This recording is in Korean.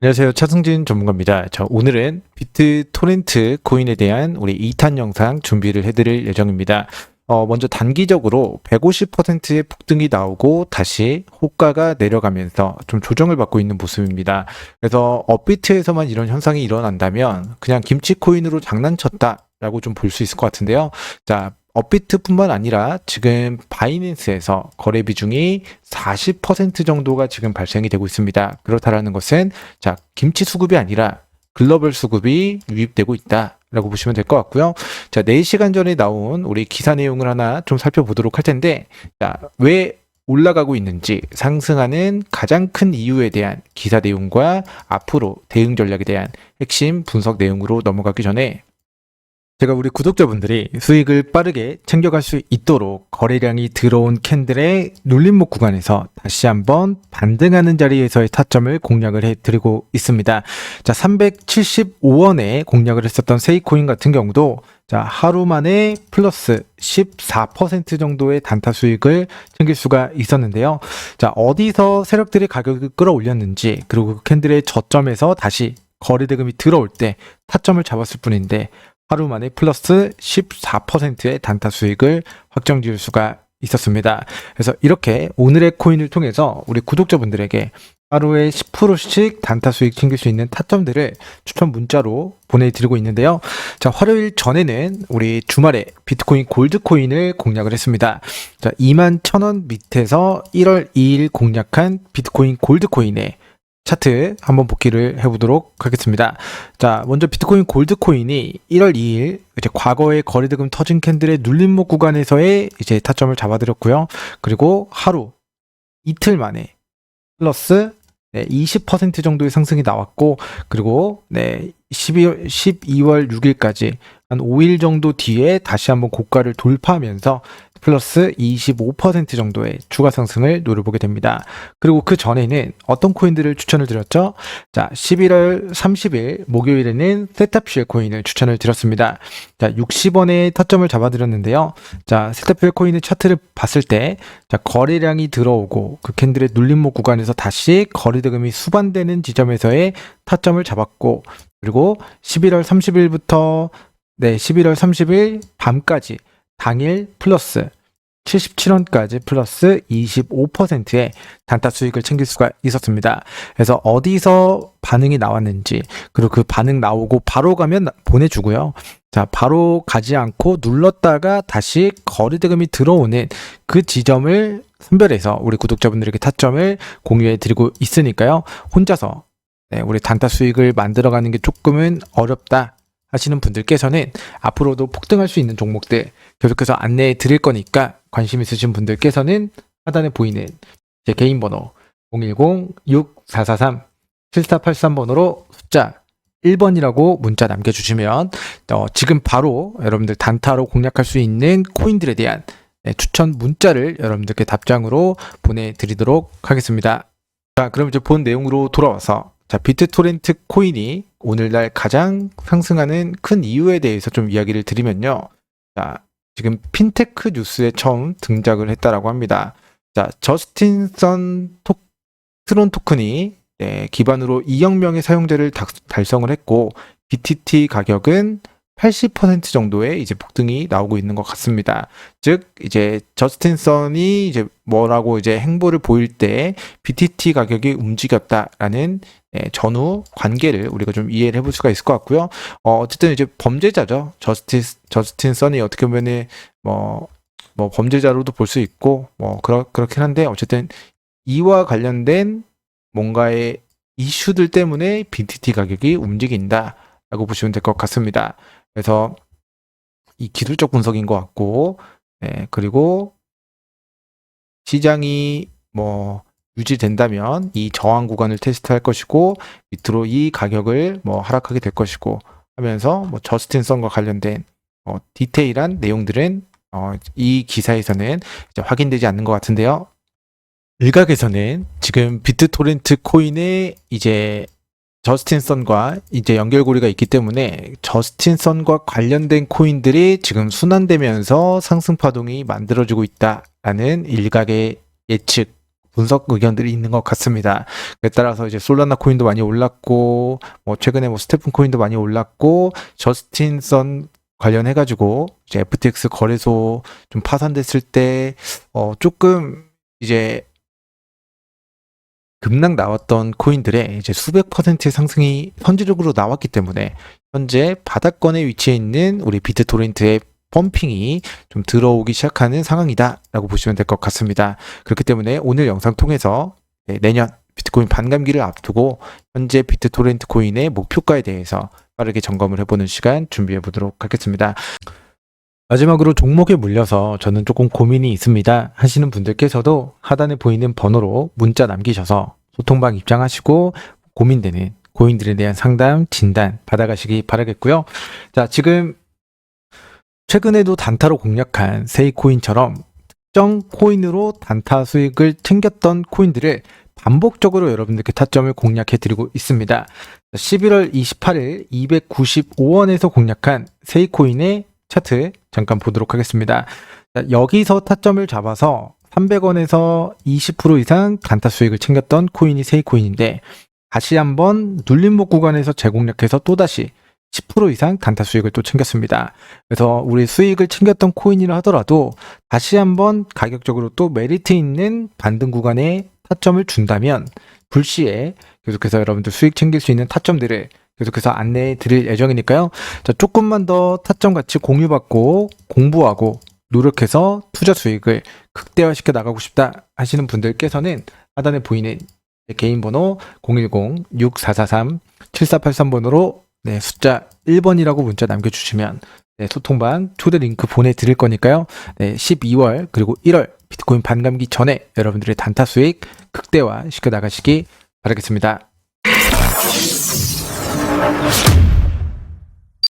안녕하세요. 차승진 전문가입니다. 저 오늘은 비트 토렌트 코인에 대한 우리 2탄 영상 준비를 해드릴 예정입니다. 어, 먼저 단기적으로 150%의 폭등이 나오고 다시 호가가 내려가면서 좀 조정을 받고 있는 모습입니다. 그래서 업비트에서만 이런 현상이 일어난다면 그냥 김치 코인으로 장난쳤다 라고 좀 볼 수 있을 것 같은데요. 자, 업비트뿐만 아니라 지금 바이낸스에서 거래 비중이 40% 정도가 지금 발생이 되고 있습니다. 그렇다라는 것은 자, 김치 수급이 아니라 글로벌 수급이 유입되고 있다 라고 보시면 될 것 같고요. 자, 4시간 전에 나온 우리 기사 내용을 하나 좀 살펴보도록 할 텐데, 자, 왜 올라가고 있는지 상승하는 가장 큰 이유에 대한 기사 내용과 앞으로 대응 전략에 대한 핵심 분석 내용으로 넘어가기 전에 제가 우리 구독자분들이 수익을 빠르게 챙겨갈 수 있도록 거래량이 들어온 캔들의 눌림목 구간에서 다시 한번 반등하는 자리에서의 타점을 공략을 해드리고 있습니다. 자, 375원에 공략을 했었던 세이코인 같은 경우도 자, 하루 만에 플러스 14% 정도의 단타 수익을 챙길 수가 있었는데요. 자, 어디서 세력들이 가격을 끌어올렸는지, 그리고 그 캔들의 저점에서 다시 거래 대금이 들어올 때 타점을 잡았을 뿐인데, 하루 만에 플러스 14%의 단타 수익을 확정 지을 수가 있었습니다. 그래서 이렇게 오늘의 코인을 통해서 우리 구독자분들에게 하루에 10%씩 단타 수익 챙길 수 있는 타점들을 추천 문자로 보내드리고 있는데요. 자, 화요일 전에는 우리 주말에 비트코인 골드코인을 공략을 했습니다. 자, 2만 1000원 밑에서 1월 2일 공략한 비트코인 골드코인의 차트 한번 복기를 해보도록 하겠습니다. 자, 먼저 비트코인 골드코인이 1월 2일 이제 과거의 거래대금 터진 캔들의 눌림목 구간에서의 이제 타점을 잡아드렸고요. 그리고 하루 이틀 만에 플러스 네, 20% 정도의 상승이 나왔고 그리고 네, 12월 12월 6일까지 한 5일 정도 뒤에 다시 한번 고가를 돌파하면서 플러스 25% 정도의 추가 상승을 노려보게 됩니다. 그리고 그 전에는 어떤 코인들을 추천을 드렸죠? 자, 11월 30일 목요일에는 세탑쉘 코인을 추천을 드렸습니다. 자, 60원의 타점을 잡아드렸는데요. 자, 세탑쉘 코인의 차트를 봤을 때, 자, 거래량이 들어오고 그 캔들의 눌림목 구간에서 다시 거래대금이 수반되는 지점에서의 타점을 잡았고, 그리고 11월 30일부터 네, 11월 30일 밤까지 당일 플러스 77원까지 플러스 25%의 단타 수익을 챙길 수가 있었습니다. 그래서 어디서 반응이 나왔는지, 그리고 그 반응 나오고 바로 가면 보내주고요. 자, 바로 가지 않고 눌렀다가 다시 거래대금이 들어오는 그 지점을 선별해서 우리 구독자분들에게 타점을 공유해 드리고 있으니까요. 혼자서 네, 우리 단타 수익을 만들어가는 게 조금은 어렵다 하시는 분들께서는 앞으로도 폭등할 수 있는 종목들 계속해서 안내해 드릴 거니까 관심 있으신 분들께서는 하단에 보이는 제 개인 번호 010-6443-7483번호로 숫자 1번이라고 문자 남겨주시면 어, 지금 바로 여러분들 단타로 공략할 수 있는 코인들에 대한 네, 추천 문자를 여러분들께 답장으로 보내드리도록 하겠습니다. 자, 그럼 이제 본 내용으로 돌아와서 자, 비트토렌트 코인이 오늘날 가장 상승하는 큰 이유에 대해서 좀 이야기를 드리면요. 자, 지금 핀테크 뉴스에 처음 등장을 했다라고 합니다. 자, 저스틴 선 토, 트론 토큰이 네, 기반으로 2억 명의 사용자를 달- 달성을 했고 BTT 가격은 80% 정도의 이제 폭등이 나오고 있는 것 같습니다. 즉 이제 저스틴 선이 이제 뭐라고 이제 행보를 보일 때 BTT 가격이 움직였다라는 예, 전후 관계를 우리가 좀 이해를 해볼 수가 있을 것 같고요. 어, 어쨌든 이제 범죄자죠. 저스틴 저스틴 선이 어떻게 보면은 뭐, 뭐 범죄자로도 볼 수 있고 뭐 그렇 그렇긴 한데 어쨌든 이와 관련된 뭔가의 이슈들 때문에 BTT 가격이 움직인다라고 보시면 될 것 같습니다. 그래서 이 기술적 분석인 것 같고, 네, 그리고 시장이 뭐 유지된다면 이 저항 구간을 테스트할 것이고 밑으로 이 가격을 뭐 하락하게 될 것이고 하면서 뭐 저스틴 선과 관련된 어, 디테일한 내용들은 어, 이 기사에서는 확인되지 않는 것 같은데요. 일각에서는 지금 비트토렌트 코인의 이제 저스틴 선과 이제 연결고리가 있기 때문에 저스틴 선과 관련된 코인들이 지금 순환되면서 상승 파동이 만들어지고 있다라는 일각의 예측 분석 의견들이 있는 것 같습니다. 그에 따라서 이제 솔라나 코인도 많이 올랐고 뭐 최근에 뭐 스테픈 코인도 많이 올랐고 저스틴 선 관련해 가지고 이제 FTX 거래소 좀 파산됐을 때 어 조금 이제 급락 나왔던 코인들의 이제 수백 퍼센트의 상승이 선지적으로 나왔기 때문에 현재 바닥권에 위치해 있는 우리 비트토렌트의 펌핑이 좀 들어오기 시작하는 상황이다라고 보시면 될 것 같습니다. 그렇기 때문에 오늘 영상 통해서 네, 내년 비트코인 반감기를 앞두고 현재 비트토렌트 코인의 목표가에 대해서 빠르게 점검을 해보는 시간 준비해 보도록 하겠습니다. 마지막으로 종목에 물려서 저는 조금 고민이 있습니다 하시는 분들께서도 하단에 보이는 번호로 문자 남기셔서 소통방 입장하시고 고민되는 고인들에 대한 상담, 진단 받아가시기 바라겠고요. 자, 지금 최근에도 단타로 공략한 세이코인처럼 특정 코인으로 단타 수익을 챙겼던 코인들을 반복적으로 여러분들께 타점을 공략해 드리고 있습니다. 11월 28일 295원에서 공략한 세이코인의 차트 잠깐 보도록 하겠습니다. 자, 여기서 타점을 잡아서 300원에서 20% 이상 단타 수익을 챙겼던 코인이 세이코인인데 다시 한번 눌림목 구간에서 재공략해서 또다시 10% 이상 단타 수익을 또 챙겼습니다. 그래서 우리 수익을 챙겼던 코인이라 하더라도 다시 한번 가격적으로 또 메리트 있는 반등 구간에 타점을 준다면 불시에 계속해서 여러분들 수익 챙길 수 있는 타점들을 계속해서 안내해 드릴 예정이니까요. 자, 조금만 더 타점 같이 공유받고 공부하고 노력해서 투자 수익을 극대화시켜 나가고 싶다 하시는 분들께서는 하단에 보이는 개인 번호 010-6443-7483번으로 네, 숫자 1번이라고 문자 남겨주시면 네, 소통방 초대 링크 보내드릴 거니까요. 네, 12월 그리고 1월 비트코인 반감기 전에 여러분들의 단타 수익 극대화 시켜 나가시기 바라겠습니다. Thank